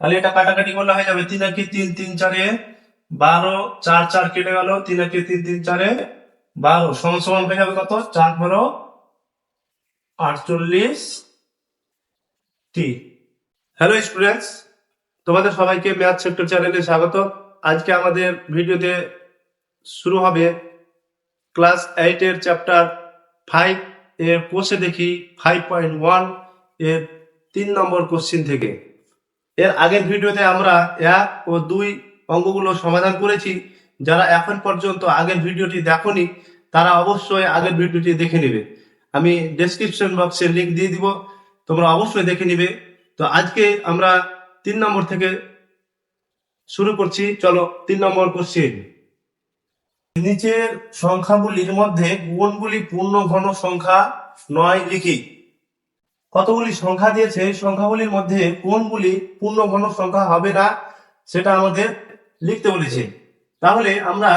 তাহলে এটা কাটাকাটি করলে হয়ে যাবে তিন একে তিন তিন চারে বারো, চার চার কেটে গেল, তিন একে তিন তিন চারে বারো। সমান সমান হয়ে যাবে কত? চার বারো, আটচল্লিশ টি। হ্যালো স্টুডেন্টস তোমাদের সবাইকে ম্যাথ সেক্টর চ্যানেলে স্বাগত। আজকে আমাদের ভিডিওতে শুরু হবে ক্লাস এইট এর চ্যাপ্টার ফাইভ এর কোর্সে দেখি ফাইভ পয়েন্ট ওয়ানের তিন নম্বর কোশ্চিন থেকে। এর আগের ভিডিওতে আমরা এক ও দুই অঙ্গগুলো সমাধান করেছি। যারা এখন পর্যন্ত আগের ভিডিওটি দেখনি, তারা অবশ্যই আগের ভিডিওটি দেখে নেবে। আমি ডেসক্রিপশন বক্সে লিংক দিয়ে দিব, তোমরা অবশ্যই দেখে নিবে। তো আজকে আমরা তিন নম্বর থেকে শুরু করছি। চলো তিন নম্বর কোশ্চেন নিচের সংখ্যাগুলির মধ্যে কোনগুলি পূর্ণ ঘন সংখ্যা নয় লিখি? কতগুলি সংখ্যা দিয়েছে সংখ্যাগুলির মধ্যে কোনগুলি পূর্ণ ঘন সংখ্যা হবে না, সেটা আমাদের লিখতে বলেছে। তাহলে আমরা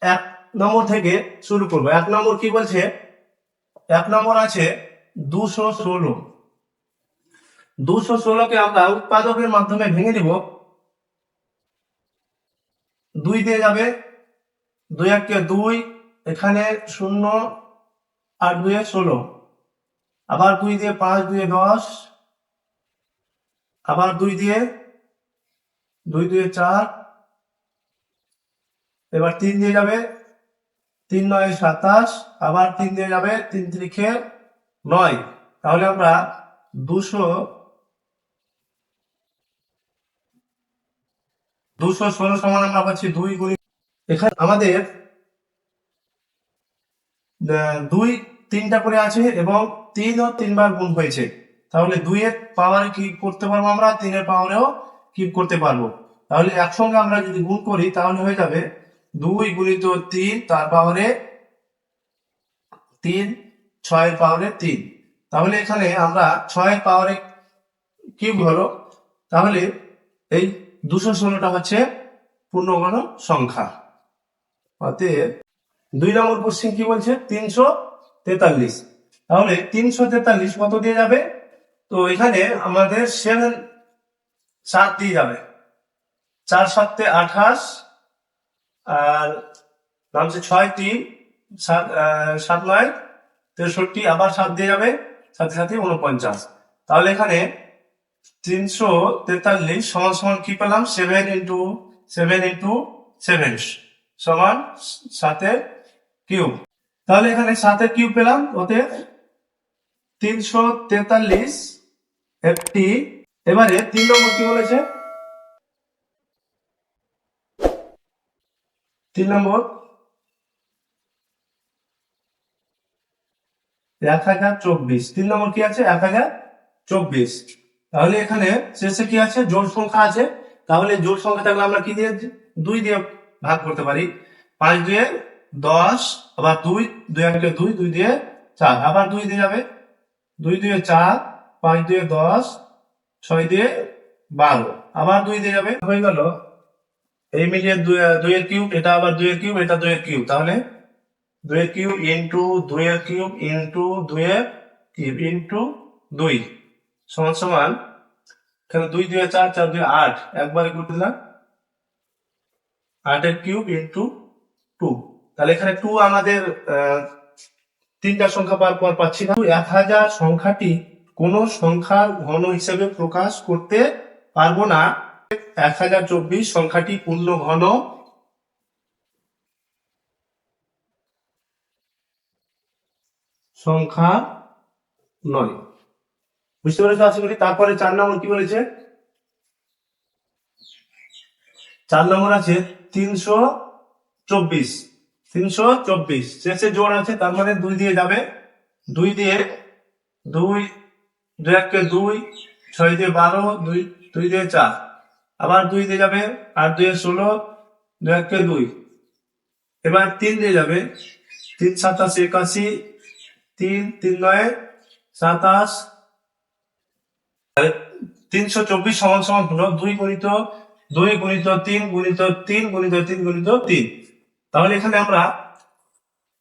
এক নম্বর থেকে শুরু করব। এক নম্বর কি বলছে? এক নম্বর আছে দুশো ষোলো। দুশো ষোলোকে আমরা উৎপাদকের মাধ্যমে ভেঙে দিব। দুই দিয়ে যাবে। দুই এককে দুই, এখানে শূন্য, আর দুয়ে ষোলো। আবার দুই দিয়ে পাঁচ দুয়ে দশ, আবার দুই দিয়ে দুই দুয়ে চার, এবার তিন দিয়ে যাবে তিন, নয়, সাতাশ, আবার তিন দিয়ে যাবে তিন তিরিখে নয়। তাহলে আমরা দুশো দুশো ষোলো সমান আমরা পাচ্ছি দুই গুণি এখানে আমাদের দুই তিনটা করে আছে এবং তিন ও তিনবার গুণ হয়েছে। তাহলে দুইয়ের পাওয়ারে কি করতে পারব আমরা, তিনের পাওয়ারেও কি করতে পারব। তাহলে একসঙ্গে আমরা যদি গুণ করি, তাহলে হয়ে যাবে দুই গুণিত তিন, তার পাওয়ারে তিন, ছয়ের পাওয়ারে তিন। তাহলে এখানে আমরা ছয়ের পাওয়ারে কিউব হলো তাহলে এই দুশো ষোলোটা হচ্ছে পূর্ণগণ সংখ্যা। অতএব দুই নম্বর কোশ্চেন কি বলছে? তিনশো তেতাল্লিশ। তাহলে তিনশো তেতাল্লিশ কত দিয়ে যাবে? তো এখানে আমাদের সেভেন সাত দিয়ে যাবে। চার সাতে আঠাশ, আর নামছে ছয় তিন সাত সাত নয়, তেষট্টি আবার সাত দিয়ে যাবে, সাথে সাথে উনপঞ্চাশ তাহলে এখানে তিনশো তেতাল্লিশ সমান সমান কি পেলাম? Seven into seven into seven সমান সাতের কিউব। তাহলে এখানে সাতের কিউব পেলাম ওতে তিনশো তেতাল্লিশ একটি এবারে তিন নম্বর কি বলেছে? তিন নম্বর। এক হাজার চব্বিশ। তিন নম্বর কি আছে? এক হাজার চব্বিশ। তাহলে এখানে শেষে কি আছে? জোড় সংখ্যা আছে। তাহলে জোড় সংখ্যা থাকলে আমরা কি দিয়ে, দুই দিয়ে ভাগ করতে পারি। পাঁচ দিয়ে দশ, আবার দুই দুই একে দুই দুই দিয়ে চার, আবার দুই দিয়ে যাবে। দুই দিয়ে চার, পাঁচ দিয়ে দশ, ছয় দিয়ে বারো, আবার দুই দিয়ে যাবে। হয়ে গেল। এই মিলিয়ে দুই, দুইয়ের কিউব, এটা আবার দুইয়ের কিউব, এটা দুইয়ের কিউব। তাহলে দুইয়ের কিউব ইন্টু দুইয়ের কিউব ইন্টু দুইয়ের কিউব ইন্টু দুই, সমান সমান। এখানে দুই দুই চার চার দুই আট, একবারে করে দিলাম। আটের কিউব ইন্টু টু। তাহলে এখানে টু আমাদের তিনটা সংখ্যা পার পর পাচ্ছি না। এক হাজার সংখ্যাটি কোন সংখ্যা ঘন হিসেবে প্রকাশ করতে পারব না। এক হাজার চব্বিশ সংখ্যাটি পূর্ণ ঘন। সংখ্যা নয়। বুঝতে পেরেছ আশা করি? তারপরে চার নম্বর কি বলেছে? চার নম্বর আছে তিনশো চব্বিশ। তিনশো চব্বিশ। শেষে জোড় আছে, তার মানে দুই দিয়ে যাবে। দুই দিয়ে দুই দুই এককে দুই, ছয় দিয়ে বারো, দুই দুই দিয়ে চার। আবার দুই দিয়ে যাবে আর দুই ষোলো, দুই এককে দুই। এবার তিন দিয়ে যাবে। তিন সাতাশ একাশি, তিন তিন, নয় সাতাশ তিনশো চব্বিশ সমান সমান হলো দুই গুণিত দুই গুণিত তিন গুণিত তিন গুণিত তিন গুণিত তিন। তাহলে এখানে আমরা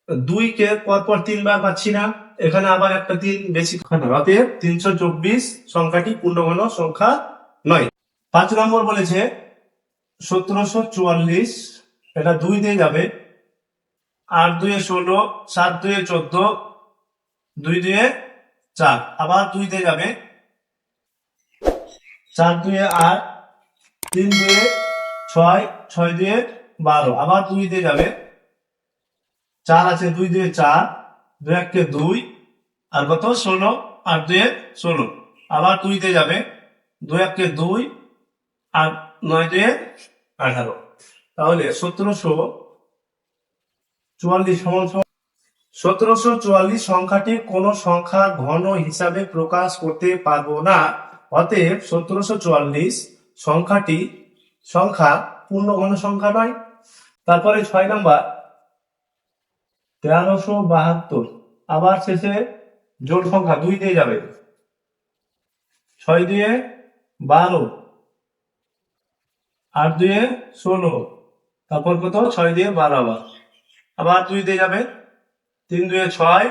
দুইকে পর পর তিনবার পাচ্ছি না, এখানে আবার একটা তিন বেশি অতএব তিনশো চব্বিশ সংখ্যাটি পূর্ণ পূর্ণঘন সংখ্যা নয়। পাঁচ নম্বর বলেছে, সতেরোশো চুয়াল্লিশ, এটা দুই দিয়ে যাবে। আট দুয়ে ষোলো, সাত দুয়ে চোদ্দ, দুই দুয়ে চার, আবার দুই দিয়ে যাবে। চার দুয়ে আট, তিন দুয়ে ছয় ছয় দুয়ে বারো। আবার দুই দিয়ে যাবে। চার আছে দুই দুয়ে চার, দুই এককে দুই, আর কত? ষোলো। আর দুয়ে ষোলো। আবার দুই দিয়ে যাবে। দুই এককে দুই, আর নয় দুয়ে আঠারো। তাহলে সতেরোশো চুয়াল্লিশ সতেরোশো চুয়াল্লিশ সংখ্যাটি কোন সংখ্যা ঘন হিসাবে প্রকাশ করতে পারব না। অতএব সতেরোশো চুয়াল্লিশ সংখ্যাটি সংখ্যা পূর্ণ ঘন সংখ্যা নয় তারপরে ছয় নাম্বার তেরোশো বাহাত্তর। আবার শেষে জোট সংখ্যা দুই দিয়ে যাবে। ছয় দিয়ে বারো, আট দুয়ে ষোলো, তারপর কত? ছয় দিয়ে বারো আবার। আবার দুই দিয়ে যাবে। তিন দুয়ে ছয়,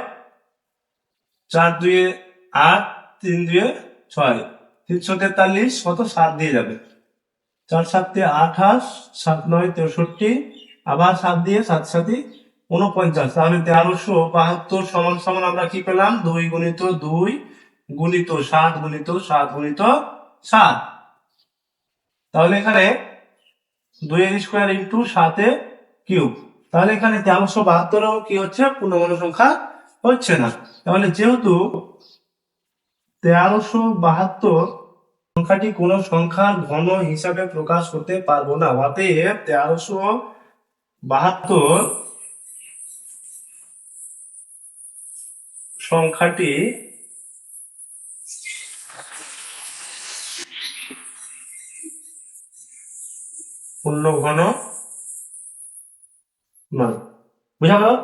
চার দুয়ে আট, তিন দুয়ে ছয়। তিনশো তেতাল্লিশ কত? সাত দিয়ে যাবে। চার সাতে আঠাশ, সাত নয় তেষট্টি আবার সাত দিয়ে সাত সাথে উনপঞ্চাশ তাহলে তেরোশো বাহাত্তর সমান সমান আমরা কি পেলাম? দুই গুণিত দুই গুণিত সাত গুণিত সাত গুণিত সাত। তাহলে এখানে দুই স্কোয়ার ইন্টু সাতে কিউব। তাহলে এখানে তেরোশো বাহাত্তরও কি হচ্ছে? পূর্ণগণ সংখ্যা হচ্ছে না। তাহলে যেহেতু তেরোশো বাহাত্তর সংখ্যাটি কোন সংখ্যার ঘন হিসাবে প্রকাশ করতে পারব না, অতএব তেরোশো বাহাত্তর সংখ্যাটি পূর্ণ ঘন নয়। বুঝা গেল?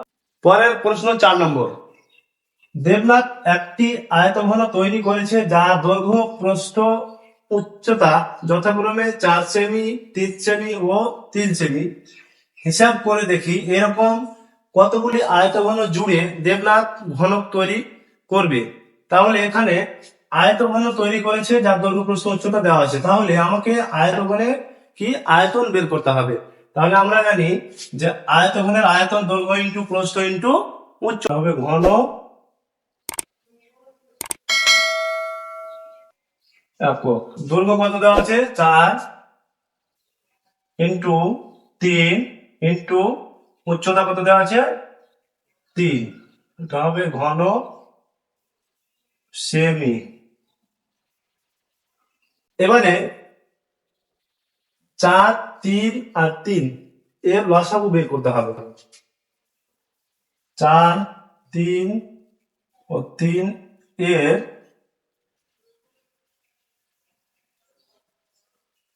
পরের প্রশ্ন চার নম্বর। দেবনাথ একটি আয়তঘন তৈরি করেছে যার দৈর্ঘ্য প্রস্থ উচ্চতা যথাক্রমে চার সেমি তিন সেমি ও তিন সেমি হিসাব করে দেখি এরকম কতগুলি আয়তঘন জুড়ে দেবনাথ ঘনক তৈরি করবে। তাহলে এখানে আয়তঘন তৈরি করেছে যার দৈর্ঘ্য প্রস্থ উচ্চতা দেওয়া আছে তাহলে আমাকে আয়তঘনে কি আয়তন বের করতে হবে? তাহলে আমরা জানি যে আয়তঘনের আয়তন দৈর্ঘ্য ইন্টু প্রস্থ ইন্টু উচ্চ হবে ঘন দৈর্ঘ্য কত দেওয়া আছে চার ইন্টু তিন ইন্টু উচ্চতা কত দেওয়া আছে? তিন। এটা হবে ঘন সেমি। এবারে চার, তিন আর তিন, এর লসাগু বের করতে হবে। চার, তিন ও তিন এর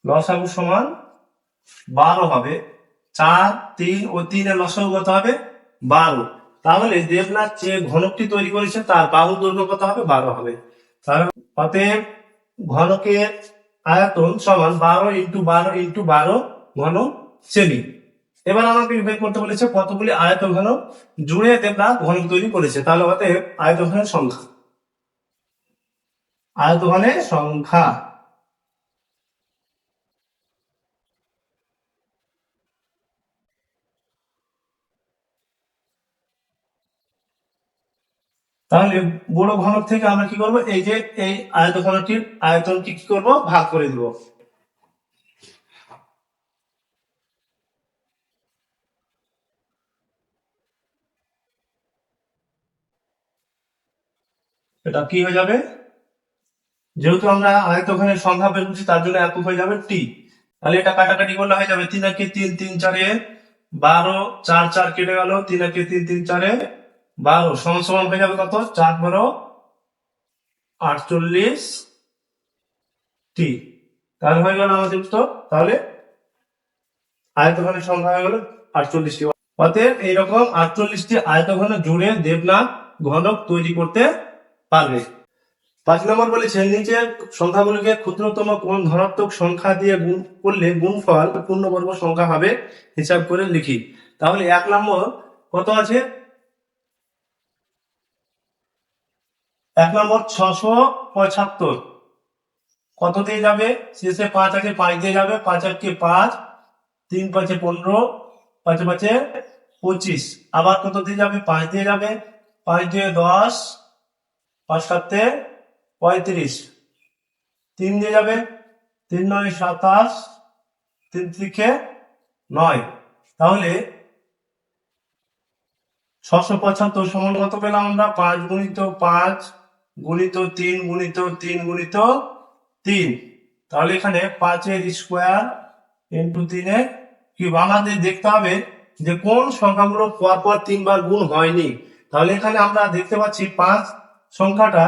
লসাগু সমান বারো হবে। চার, তিন ও তিনের লসাগু কত হবে? বারো। তাহলে দেবনাথ যে ঘনকটি তৈরি করেছে, তার বাহু দৈর্ঘ্য কত হবে? বারো হবে। অতএব ঘনকের আয়তন সমান বারো ইন্টু বারো ইন্টু বারো ঘন সেমি। এবার আমাকে বের করতে বলেছে কতগুলি আয়ত ঘন? জুড়ে দেবনাথ ঘনক তৈরি করেছে। তাহলে অতএব আয়তঘনের সংখ্যা। আয়তঘনের সংখ্যা। তাহলে বড় ঘনক থেকে আমরা কি করব? এই যে এই আয়ত ঘনকটির আয়তনকে কি করব? ভাগ করে দিব। এটা কি হয়ে যাবে? যেহেতু আমরা আয়তঘনের সংখ্যা বের করছি, তার জন্য একক হয়ে যাবে টি। তাহলে এটা কাটাকাটি করলে হয়ে যাবে তিন একে তিন তিন চারে বারো, চার চার কেটে গেল। তিন একে তিন তিন, চারে বারো, সমান সমান হয়ে যাবে কত? চার বারো, আটচল্লিশ টি। তাহলে হয়ে গেল আমাদের উত্তর। তাহলে আয়তঘনের সংখ্যা হয়ে গেল আটচল্লিশটি অতএব এইরকম আটচল্লিশটি আয়তঘন জুড়ে দেবনাথ ঘনক তৈরি করতে পারবে। পাঁচ নম্বর বলেছে নিচের সংখ্যাগুলিকে ক্ষুদ্রতম কোন ধনাত্মক সংখ্যা দিয়ে গুণ করলে গুণফল পূর্ণবর্গ সংখ্যা হবে, হিসাব করে লিখি। তাহলে এক নম্বর কত আছে? এক নম্বর ছশো পঁচাত্তর। কত দিয়ে যাবে? শেষে পাঁচ আছে পাঁচ দিয়ে যাবে। পাঁচ আটকে পাঁচ, তিন পাঁচে পনেরো, পাঁচে পাঁচে পঁচিশ। আবার কত দিয়ে যাবে? পাঁচ দিয়ে যাবে। পাঁচ দিয়ে দশ, পাঁচ সাতে পঁয়ত্রিশ। তিন দিয়ে যাবে? তিন নয় সাতাশ, তিন থেকে নয়। তাহলে ছশো পঁচাত্তর সমান কত পেলাম আমরা? পাঁচ গুণিত পাঁচ গুণিত তিন গুণিত তিন গুণিত তিন। তাহলে এখানে পাঁচের স্কোয়ার ইন্টু তিনে কি আমাদের দেখতে হবে যে কোন সংখ্যাগুলো পর পর তিনবার গুণ হয়নি। তাহলে এখানে আমরা দেখতে পাচ্ছি পাঁচ সংখ্যাটা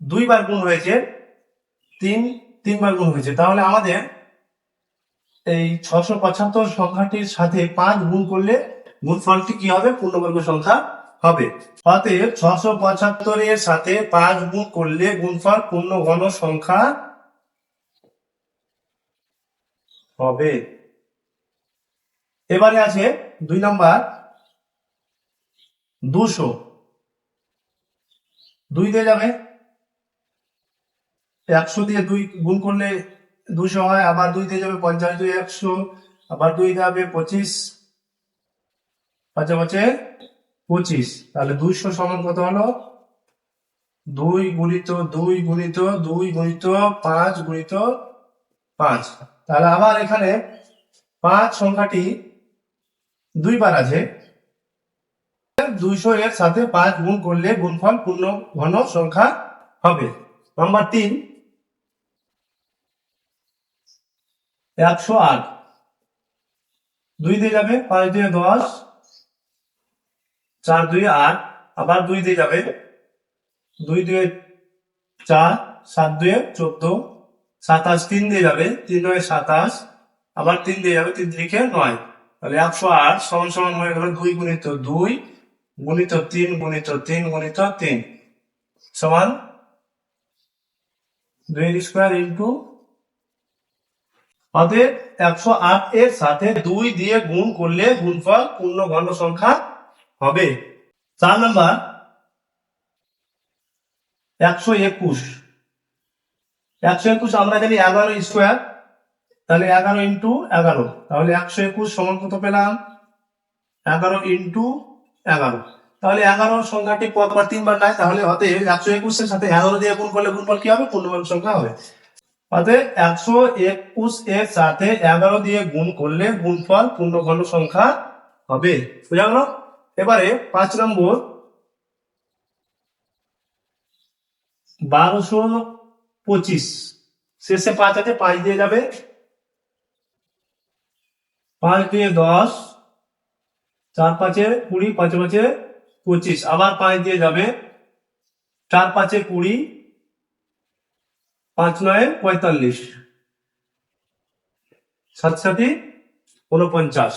দুইবার গুণ হয়েছে, তিন, তিনবার গুণ হয়েছে। তাহলে আমাদের এই ছশো পঁচাত্তর সংখ্যাটির সাথে পাঁচ গুণ করলে গুণফলটি কি হবে? পূর্ণবর্গ সংখ্যা হবে। অতএব ছশো পঁচাত্তরের সাথে পাঁচ গুণ করলে গুণফল পূর্ণ ঘন সংখ্যা হবে। এবারে আছে দুই নম্বর। দুশো। দুই দিয়ে যাবে। একশো দিয়ে দুই গুণ করলে দুশো হয়, আবার দুই দিয়ে যাবে পঞ্চাশ, দুই একশো, আবার দুই যাবে পঁচিশ। পাঁচে পাঁচে পঁচিশ। তাহলে দুইশো সমান কত হলো? দুই গুণিত দুই গুণিত দুই গুণিত পাঁচ গুণিত পাঁচ। তাহলে আবার এখানে পাঁচ সংখ্যাটি দুইবার আছে। দুইশো এর সাথে পাঁচ গুণ করলে গুণফল পূর্ণ ঘন সংখ্যা হবে। নম্বর তিন। একশো আট। দুই দিয়ে যাবে, পাঁচ দুই দশ। চার দুই আট, আবার দুই দিয়ে যাবে। দুই দুই চার, সাত দুই চোদ্দ, সাতাশ তিন দিয়ে যাবে। তিন নয় সাতাশ, আবার তিন দিয়ে যাবে। তিন তিরিখে নয়। তাহলে একশো আট সমান সমান হয়ে গেল দুই গুণিত দুই, গুণিত তিন গুণিত তিন গুণিত তিন। সমান দুই স্কোয়ার ইন্টু অতএব একশো আট এর সাথে দুই দিয়ে গুণ করলে গুণফল পূর্ণ ঘন সংখ্যা হবে। চার নাম্বার, একশো একুশ। একশো একুশ আমরা জানি এগারো স্কোয়ার তাহলে এগারো ইন্টু এগারো। তাহলে একশো একুশ সমান কত পেলাম? এগারো ইন্টু এগারো। তাহলে এগারো সংখ্যাটি পরপর তিনবার নাই? তাহলে অতএব একশো একুশের সাথে এগারো দিয়ে গুণ করলে গুণফল কি হবে? পূর্ণমান সংখ্যা হবে। অতএব একশো একুশ এর সাথে এগারো দিয়ে গুণ করলে গুণফল পূর্ণঘন সংখ্যা হবে। বুঝা গেল? এবারে পাঁচ নম্বর। বারোশো পঁচিশ। শেষে পাঁচ আছে, পাঁচ দিয়ে যাবে। পাঁচ দিয়ে দশ। চার পাঁচে কুড়ি, পাঁচে পাঁচে পঁচিশ। আবার পাঁচ দিয়ে যাবে। চার পাঁচে কুড়ি, পাঁচ নয়, পঁয়তাল্লিশ। সাত সাথে উনপঞ্চাশ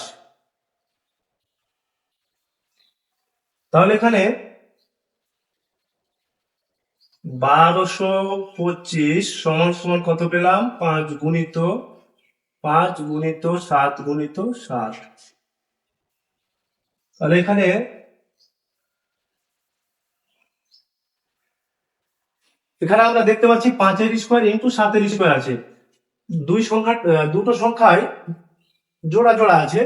তাহলে এখানে বারোশো পঁচিশ সমান সমান কত পেলাম? পাঁচ গুণিত পাঁচ গুণিত সাত গুণিত সাত। তাহলে এখানে এখানে আমরা দেখতে পাচ্ছি পাঁচের স্কোয়ার ইন্টু সাতের স্কোয়ার আছে। দুই সংখ্যা দুটো সংখ্যায় জোড়া জোড়া আছে,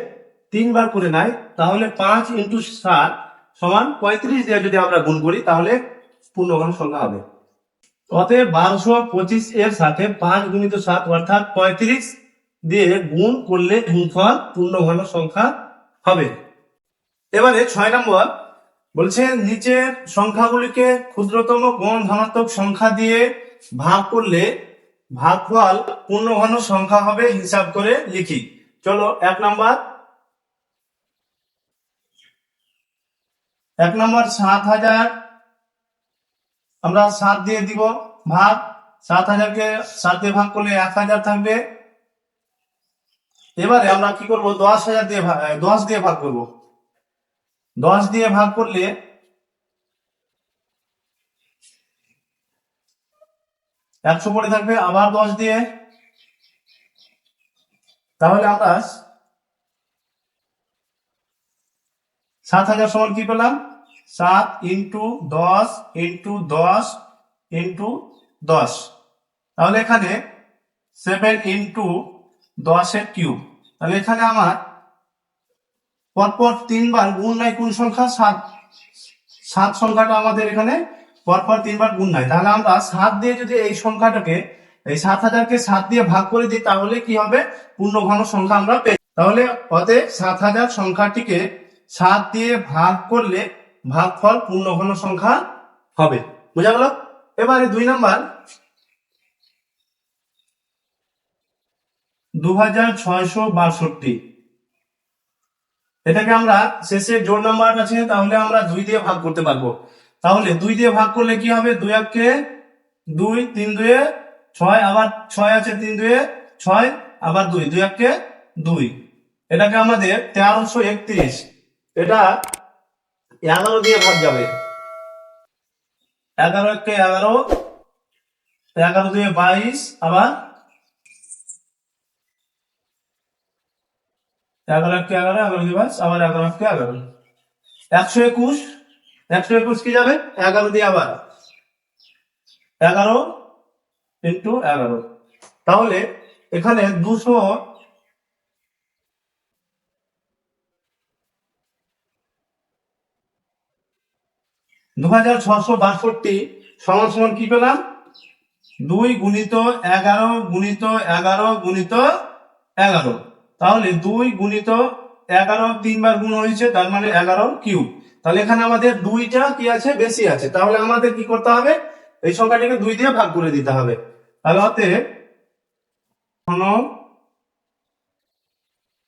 তিনবার করে নাই, তাহলে পাঁচ ইন্টু সাত সমান পঁয়ত্রিশ দিয়ে যদি আমরা গুণ করি, তাহলে পূর্ণঘন সংখ্যা হবে। অতএব বারোশো পঁচিশ এর সাথে পাঁচ গুণিত সাত অর্থাৎ পঁয়ত্রিশ দিয়ে গুণ করলে গুণফল পূর্ণঘন সংখ্যা হবে। এবারে ছয় নম্বর বলছে, নিচের সংখ্যাগুলিকে ক্ষুদ্রতম গণ ধনাত্মক সংখ্যা দিয়ে ভাগ করলে ভাগফল পূর্ণঘন সংখ্যা হবে, হিসাব করে লিখি। চলো এক নাম্বার এক নম্বর সাত হাজার। আমরা সাত দিয়ে দিব ভাগ। সাত হাজারকে সাত দিয়ে ভাগ করলে এক হাজার থাকবে। এবারে আমরা কি করব? দশ হাজার দিয়ে ভাগ দশ দিয়ে ভাগ করব। দশ দিয়ে ভাগ করলে একশো পড়ে থাকবে, আবার দশ দিয়ে। তাহলে আমরা সাত হাজার সমান কি পেলাম? সাত ইন্টু দশ ইন্টু দশ ইন্টু দশ। তাহলে এখানে সেভেন ইন্টু দশের কিউব তাহলে এখানে আমার পরপর তিনবার গুণ নাই কোন সংখ্যা? সাত। সাত সংখ্যাটা আমাদের এখানে পরপর তিনবার গুণ নাই। তাহলে আমরা সাত দিয়ে যদি এই সংখ্যাটাকে, এই সাত হাজারকে সাত দিয়ে ভাগ করে দিই, তাহলে কি হবে? পূর্ণ ঘন সংখ্যা আমরা পেয়ে তাহলে অতএব সাত হাজার সংখ্যাটিকে সাত দিয়ে ভাগ করলে ভাগফল পূর্ণ ঘন সংখ্যা হবে। বোঝা গেল? এবারে দুই নাম্বার। দু হাজার ছয়শো বাষট্টি। এটাকে আমরা শেষে জোর নাম্বার আছে তাহলে আমরা দুই দিয়ে ভাগ করতে পারব। তাহলে দুই দিয়ে ভাগ করলে কি হবে? দুই এককে দুই, তিন দুয়ে ছয়, আবার ছয় আছে, তিন দুয়ে ছয়, আবার দুই। দুই এককে দুই। এটাকে আমাদের তেরোশো একত্রিশ। এটা এগারো দিয়ে ভাগ যাবে। এগারো এককে এগারো এগারো দুয়ে বাইশ, আবার এগারো এককে এগারো এগারো দিয়ে বাইশ, আবার এগারো এককে এগারো। একশো একুশ একশো একুশ কি যাবে? এগারো দিয়ে আবার এগারো ইন্টু এগারো। তাহলে এখানে দুশো দু হাজার ছশো বাষট্টি সমান সমান কি পেলাম? দুই গুণিত এগারো গুণিত এগারো গুণিত এগারো। তাহলে দুই গুণিত এগারো তিনবার গুণ হয়েছে, তার মানে এগারো কিউব। তাহলে এখানে আমাদের দুইটা কি আছে? বেশি আছে। তাহলে আমাদের কি করতে হবে? এই সংখ্যাটিকে দুই দিয়ে ভাগ করে দিতে হবে। তাহলে অতএব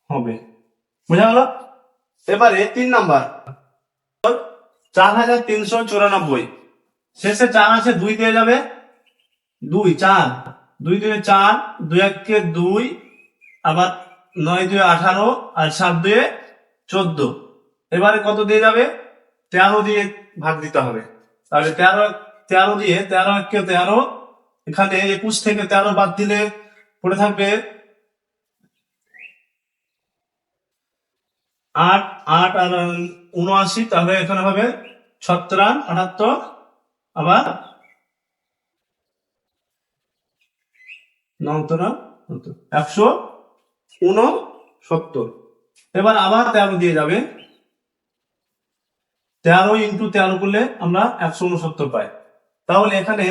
হবে। বোঝা গেল? এবারে তিন নাম্বার। চার হাজার তিনশো চুরানব্বই। শেষে চার আছে দুই দিয়ে যাবে? দুই, চার। দুই দুয়ে চার, দুই এককে দুই, আবার নয় দুয়ে আঠারো, আর সাত দুয়ে চোদ্দ। এবারে কত দিয়ে যাবে? তেরো দিয়ে ভাগ দিতে হবে। তাহলে তেরো তেরো দিয়ে তেরো এককে তেরো, এখানে একুশ থেকে তেরো বাদ দিলে পড়ে থাকবে আট আট আর উনআশি, তাহলে এখানে হবে ছত্রান আটাত্তর, আবার নন্তরা একশো উনসত্তর। এবার আবার তেরো দিয়ে যাবে। তেরো ইন্টু তেরো করলে আমরা একশো উনসত্তর পাই। তাহলে এখানে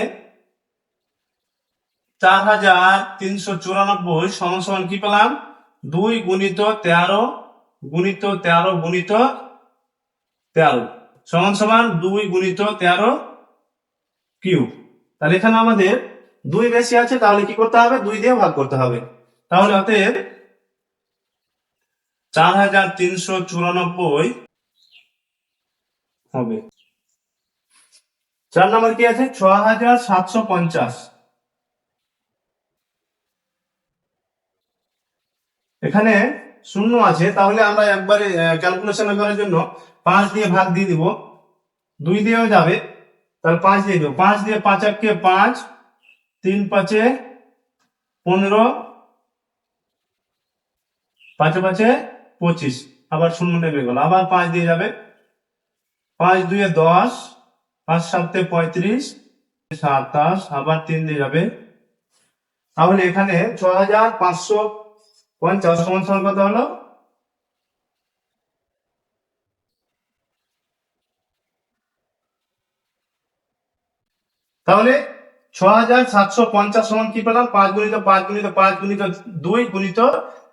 চার হাজার তিনশো চুরানব্বই সমান সমান কি পেলাম? দুই গুণিত তেরো গুণিত তেরো গুণিত তেরো। সমান সমান দুই গুণিত তেরো কিউব। তাহলে এখানে আমাদের দুই বেশি আছে, তাহলে কি করতে হবে? দুই দিয়ে ভাগ করতে হবে। তাহলে অতএব চার হাজার তিনশো চুরানব্বই হবে। চার নম্বর কি আছে? ছ হাজার সাতশো পঞ্চাশ। এখানে শূন্য আছে, তাহলে আমরা একবারে ক্যালকুলেশন করার জন্য পাঁচ দিয়ে ভাগ দিয়ে দিব। দুই দিয়েও যাবে, তাহলে পাঁচ দিয়ে দেবো। পাঁচ দিয়ে পাঁচ এককে পাঁচ, তিন পাঁচে পনেরো, পাঁচে পাঁচে পঁচিশ। আবার শূন্য নেমে গেল, আবার পাঁচ দিয়ে যাবে। পাঁচ দুয়ে দশ, পাঁচ সাতে পঁয়ত্রিশ, সাতাশ, আবার তিন দিয়ে যাবে। তাহলে এখানে ছ হাজার পাঁচশো পঞ্চাশ সমান সমান কত হলো? তাহলে ছ হাজার সাতশো পঞ্চাশ সমান কি পেলাম? পাঁচ গুণিত পাঁচ গুণিত পাঁচ গুণিত দুই গুণিত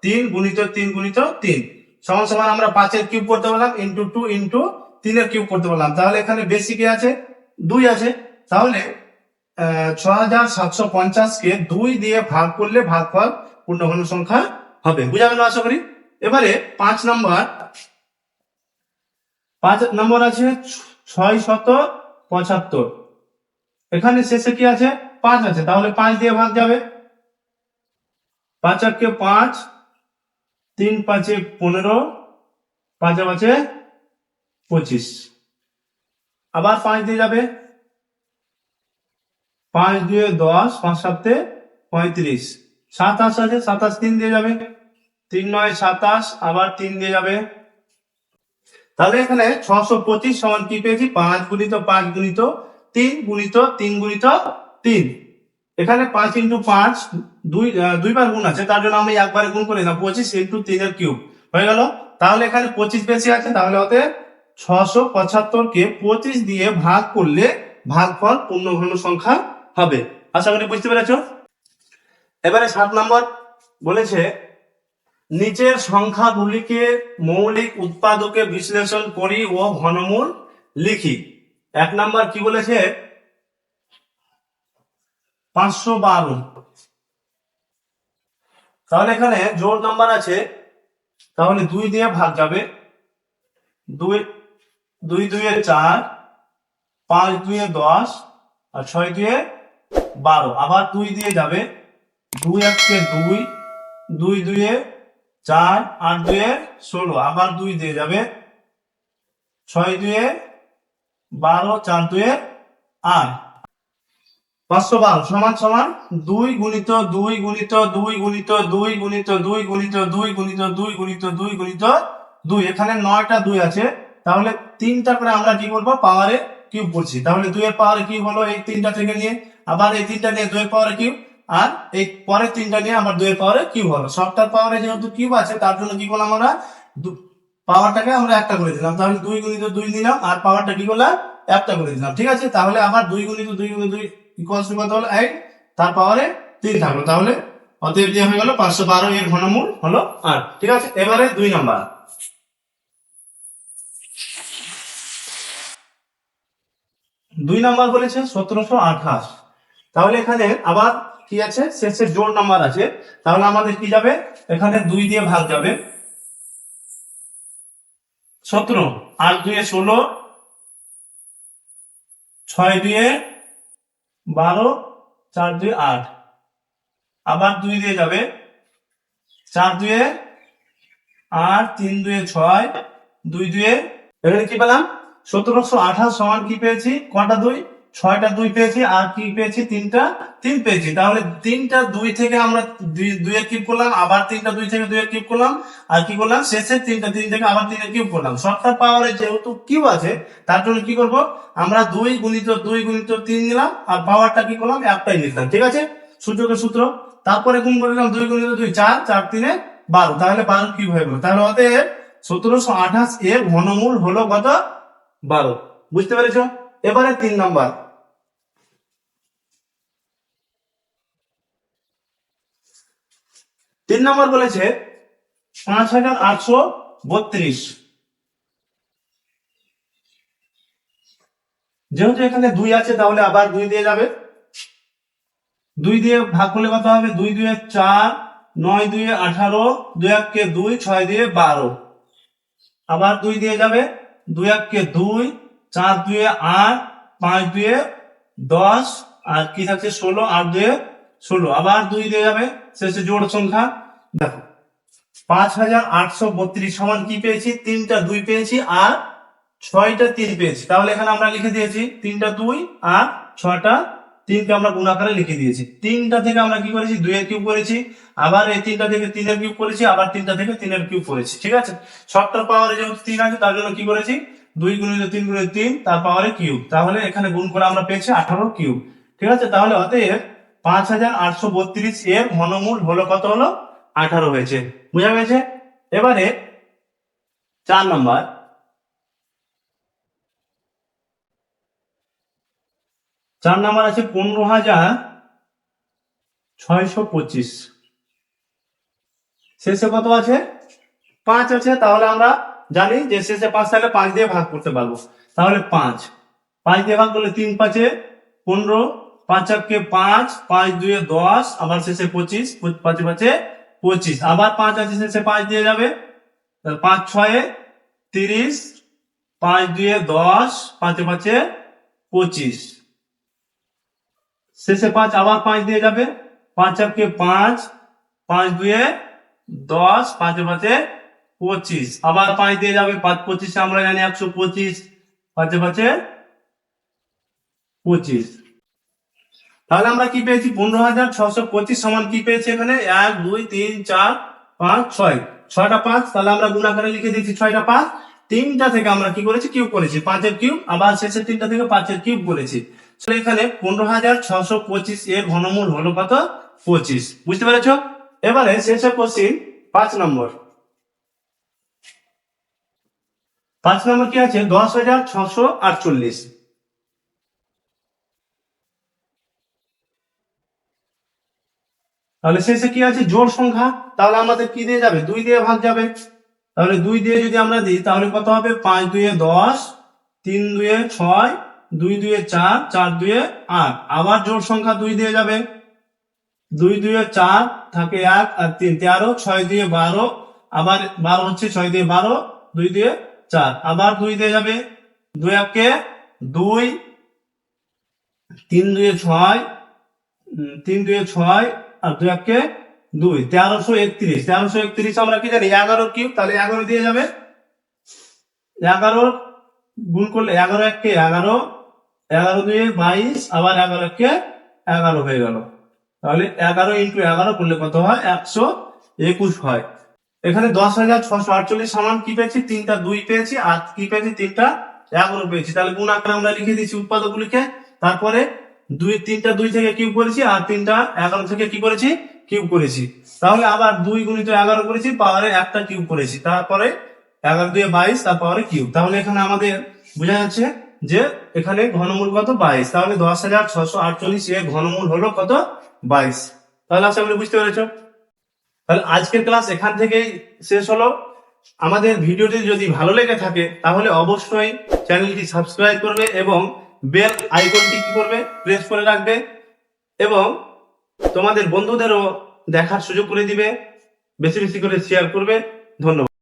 তিন গুণিত তিন গুণিত তিন। সমান সমান আমরা পাঁচের কিউব করতে পারলাম ইন্টু টু ইন্টু তিনের কিউব করতে পারলাম। তাহলে এখানে বেশি কি আছে? দুই আছে। তাহলে ছ হাজার সাতশো পঞ্চাশকে দুই দিয়ে ভাগ করলে ভাগফল পূর্ণঘন সংখ্যা হবে। বুঝা গেল আশা করি? এবারে পাঁচ নম্বর। পাঁচ নম্বর আছে ছয় শত পঁচাত্তর। এখানে শেষে কি আছে? পাঁচ আছে। তাহলে পাঁচ দিয়ে ভাগ যাবে। পাঁচ আটকে পাঁচ, তিন পাঁচে পনেরো, পাঁচে পাঁচে পঁচিশ। আবার পাঁচ দিয়ে যাবে। পাঁচ দুয়ে দশ, পাঁচ সাতে পঁয়ত্রিশ। সাতাশ আছে, সাতাশ তিন দিয়ে যাবে। তিন নয় সাতাশ, আবার তিন দিয়ে যাবে। তাহলে এখানে ছশো পঁচিশ সমান কি পেয়েছি? পাঁচ গুণিত পাঁচ গুণিত তিন গুণিত তিন গুণিত তিন। এখানে পাঁচ ইন্টু পাঁচ দুই দুইবার গুণ আছে, তার জন্য আমি একবারে গুণ করে দিলাম পঁচিশ ইন্টু তিনের কিউব। হয়ে গেল? তাহলে এখানে পঁচিশ বেশি আছে, তাহলে ওতে ছশো পঁচাত্তর কে পঁচিশ দিয়ে ভাগ করলে ভাগফল পূর্ণঘন সংখ্যা হবে। আশা করি বুঝতে পেরেছ? এবারে সাত নম্বর বলেছে নিচের সংখ্যাগুলিকে মৌলিক উৎপাদকে বিশ্লেষণ করি ও ঘনমূল লিখি। এক নাম্বার কি বলেছে? পাঁচশো বারো। তাহলে এখানে জোর নাম্বার আছে। তাহলে দুই দিয়ে ভাগ যাবে। দুই দুই দুয়ে চার, পাঁচ দুয়ে দশ, আর ছয় দুয়ে বারো। আবার দুই দিয়ে যাবে। দুই এককে দুই দুই দুয়ে চার, আট, দুয়ে ষোলো। আবার দুই দিয়ে যাবে। ছয় দুয়ে বারো, চার দুয়ে আট। পাঁচশো বারো সমান সমান দুই গুণিত দুই গুণিত দুই গুণিত দুই গুণিত দুই গুণিত দুই গুণিত দুই গুণিত দুই গুণিত দুই। এখানে নয়টা দুই আছে। তাহলে তিনটা করে আমরা কি করব পাওয়ারে কিউব বলছি। তাহলে দুইয়ের পাওয়ারে কিউব হলো এই তিনটা থেকে নিয়ে। আবার এই তিনটা নিয়ে দুইয়ের পাওয়ারে কিউব আর এই পরের তিনটা নিয়ে আবার দুইয়ের পাওয়ারে কিউব হলো। সবটার পাওয়ারে যেহেতু কিউব আছে, তার জন্য কি করলাম আমরা? পাওয়ারটাকে আমরা একটা করে দিলাম। তাহলে দুই গুণিত দুই নিলাম, আর পাওয়ারটা কি করলাম একটা করে দিলাম। ঠিক আছে? তাহলে আবার দুই গুণিত দুই গুণিত দুই ইকুয়ালস কত হলো? এক তার পাওয়ারে তিন থাকল। তাহলে অতএব দিয়ে হয়ে গেল পাঁচশো বারো এর ঘনমূল হলো আট। ঠিক আছে? এবারে দুই নাম্বার। দুই নাম্বার বলেছে সতেরোশো আঠাশ। তাহলে এখানে আবার কি আছে? শেষের জোর নাম্বার আছে। তাহলে আমাদের কি যাবে? এখানে দুই দিয়ে ভাগ যাবে। সতেরো। আট দুয়ে ষোলো। ছয় দুয়ে বারো। চার দুই আট। আবার দুই দিয়ে যাবে। চার দুয়ে আট, তিন দুয়ে ছয়, দুই দুয়ে এখানে কি পেলাম? সতেরোশো আঠাশ সমান কি পেয়েছি? কটা দুই? ছয়টা দুই পেয়েছি, আর কি পেয়েছি? তিনটা? তিন পেয়েছি। তাহলে তিনটা দুই থেকে আমরা দুই, দুইয়ের কিউব করলাম, আবার তিনটা দুই থেকে দুইয়ের কিউব করলাম, আর কি করলাম? শেষে তিনটা তিন থেকে আবার তিনের কিউব করলাম। সবটা পাওয়ারে যেহেতু কিউ আছে, তার জন্য কি করব? আমরা দুই গুণিত দুই গুণিত তিন নিলাম, আর পাওয়ারটা কি করলাম? একটাই নিলাম। ঠিক আছে? সূচকের সূত্র। তারপরে গুণ করে দিলাম দুই গুণিত দুই, চার চার তিনে বারো। তাহলে বারো কিউব হয়ে গেল। তাহলে ওদের সতেরোশো আঠাশ এর ঘনমূল হলো কত? বারো। বুঝতে পেরেছ? এবারে তিন নম্বর। তিন নম্বর বলেছে, পাঁচ হাজার আটশো বত্রিশ। যেহেতু এখানে দুই আছে, তাহলে আবার দুই দিয়ে যাবে। দুই দিয়ে ভাগ করলে কত হবে? দুই দুয়ে চার, নয় দুয়ে আঠারো, দুই এককে দুই, ছয় দিয়ে বারো। আবার দুই দিয়ে যাবে? দুই এককে দুই, চার দুয়ে আট, পাঁচ দুয়ে দশ, আর কি থাকছে? ষোলো, আট দুয়ে ষোলো, আবার দুই দিয়ে যাবে, শেষে জোড় সংখ্যা, দেখো, পাঁচ হাজার আটশো বত্রিশ সমান কি পেয়েছি? তিনটা দুই পেয়েছি আর ছয়টা তিন পেয়েছি। তাহলে এখানে আমরা লিখে দিয়েছি তিনটা দুই আর ছয়টা তিনকে আমরা গুণাকারে লিখে দিয়েছি। তিনটা থেকে আমরা কি করেছি? দুইয়ের কিউব করেছি। আবার এই তিনটা থেকে তিনের কিউব করেছি, আবার তিনটা থেকে তিনের কিউব করেছি। ঠিক আছে? সবটার পাওয়ারে যেহেতু তিন আছে, তার জন্য কি করেছি? দুই গুণিত তিন গুণিত তিন, তার পাওয়ারে কিউব। তাহলে এখানে গুণ করে আমরা পেয়েছি আঠারো কিউব। ঠিক আছে? তাহলে অতএব পাঁচ হাজার আটশো বত্রিশ এর ঘনমূল হলো কত হলো? আঠারো হয়েছে। বুঝা গেছে? এবারে চার নম্বর। চার নাম্বার আছে পনেরো হাজার ছয়শো পঁচিশ। শেষে কত আছে? পাঁচ আছে, তাহলে আমরা জানি যে শেষে পাঁচ থাকলে পাঁচ দিয়ে ভাগ করতে পারব। তাহলে পাঁচ। পাঁচ দিয়ে ভাগ করলে তিন পাঁচে পনেরো পাঁচ এককে পাঁচ পাঁচ দুয়ে দশ, আবার শেষে পঁচিশ, পঁচ- পাঁচে পাঁচে পঁচিশ। আবার পাঁচ আছে, শেষে পাঁচ দিয়ে যাবে। পাঁচ ছয়ে তিরিশ, পাঁচ দুয়ে দশ, পাঁচে পাঁচে পঁচিশ। শেষে পাঁচ আবার পাঁচ দিয়ে যাবে। পাঁচ এককে পাঁচ পাঁচ দুয়ে দশ, পাঁচে পাঁচে পঁচিশ। আবার পাঁচ দিয়ে যাবে। পাঁচ পঁচিশে আমরা জানি একশো পঁচিশ, পাঁচে পাঁচে পঁচিশ। তাহলে আমরা কি পেয়েছি? পনেরো হাজার ছশো পঁচিশ সমান কি পেয়েছি এখানে? এক, দুই, তিন, চার, পাঁচ, ছয়। ছয়টা পাঁচ, তাহলে আমরা গুণাকারে লিখে দিয়েছি ছয়টা পাঁচ। তিনটা থেকে আমরা কি করেছি? কিউব করেছি। পাঁচের কিউব, আবার শেষের তিনটা থেকে পাঁচের কিউব করেছি। এখানে পনেরো হাজার ছশো পঁচিশ এর ঘনমূল হলো কত? পঁচিশ। বুঝতে পেরেছ? এবারে শেষের কোশ্চিন পাঁচ নম্বর। পাঁচ নম্বর কি আছে? দশ হাজার ছশো আটচল্লিশ। তাহলে শেষে কি আছে? জোড় সংখ্যা। তাহলে আমাদের কি দিয়ে যাবে? দুই দিয়ে ভাগ যাবে। তাহলে দুই দিয়ে যদি আমরা দিই, তাহলে কত হবে? পাঁচ দুয়ে দশ, তিন দুয়ে ছয়, দুই দুয়ে চার চার দুয়ে আট। আবার জোড় সংখ্যা দুই দিয়ে যাবে। দুই দুয়ে চার থাকে এক আর তিন। তেরো, ছয় দিয়ে বারো। আবার বারো হচ্ছে ছয় দিয়ে বারো, দুই দিয়ে চার। আবার দুই দিয়ে যাবে। দুই একে দুই, তিন দুয়ে ছয় তিন দুয়ে ছয় আর দুই একে দুই, তেরোশো একত্রিশ। তেরোশো একত্রিশ আমরা কি জানি? এগারো কিউব, তাহলে এগারো দিয়ে যাবে। এগারো গুণ করলে এগারো একে এগারো এগারো দুয়ে বাইশ, আবার এগারো একে এগারো হয়ে গেল। তাহলে এগারো ইন্টু এগারো করলে কত হয়? একশো একুশ হয়। এখানে দশ হাজার ছশো আটচল্লিশ সমান কি পেয়েছি? তিনটা দুই পেয়েছি। আর কি পেয়েছি? তিনটা এগারো পেয়েছি। তাহলে গুণ আকারে আমরা লিখে দিয়েছি উৎপাদকগুলিকে। তারপরে দুই, তিনটা, দুই থেকে কিউব করেছি আর তিনটা, এগারো থেকে কি করেছি? কিউব করেছি। তাহলে আবার দুই গুণিত এগারো করেছি, পাওয়ারে একটা কিউব করেছি। তারপরে এগারো দুয়ে বাইশ, তার পাওয়ারে কিউব তাহলে এখানে আমাদের বোঝা যাচ্ছে যে এখানে ঘনমূল কত? বাইশ। তাহলে দশ হাজার ছশো আটচল্লিশ এর ঘনমূল হলো কত? বাইশ। তাহলে আশা করি বুঝতে পেরেছ। তাহলে আজকের ক্লাস এখান থেকেই শেষ হলো। আমাদের ভিডিওটি যদি ভালো লেগে থাকে, তাহলে অবশ্যই চ্যানেলটি সাবস্ক্রাইব করবে এবং বেল আইকনটি কি করবে? প্রেস করে রাখবে এবং তোমাদের বন্ধুদেরও দেখার সুযোগ করে দিবে। বেশি বেশি করে শেয়ার করবে। ধন্যবাদ।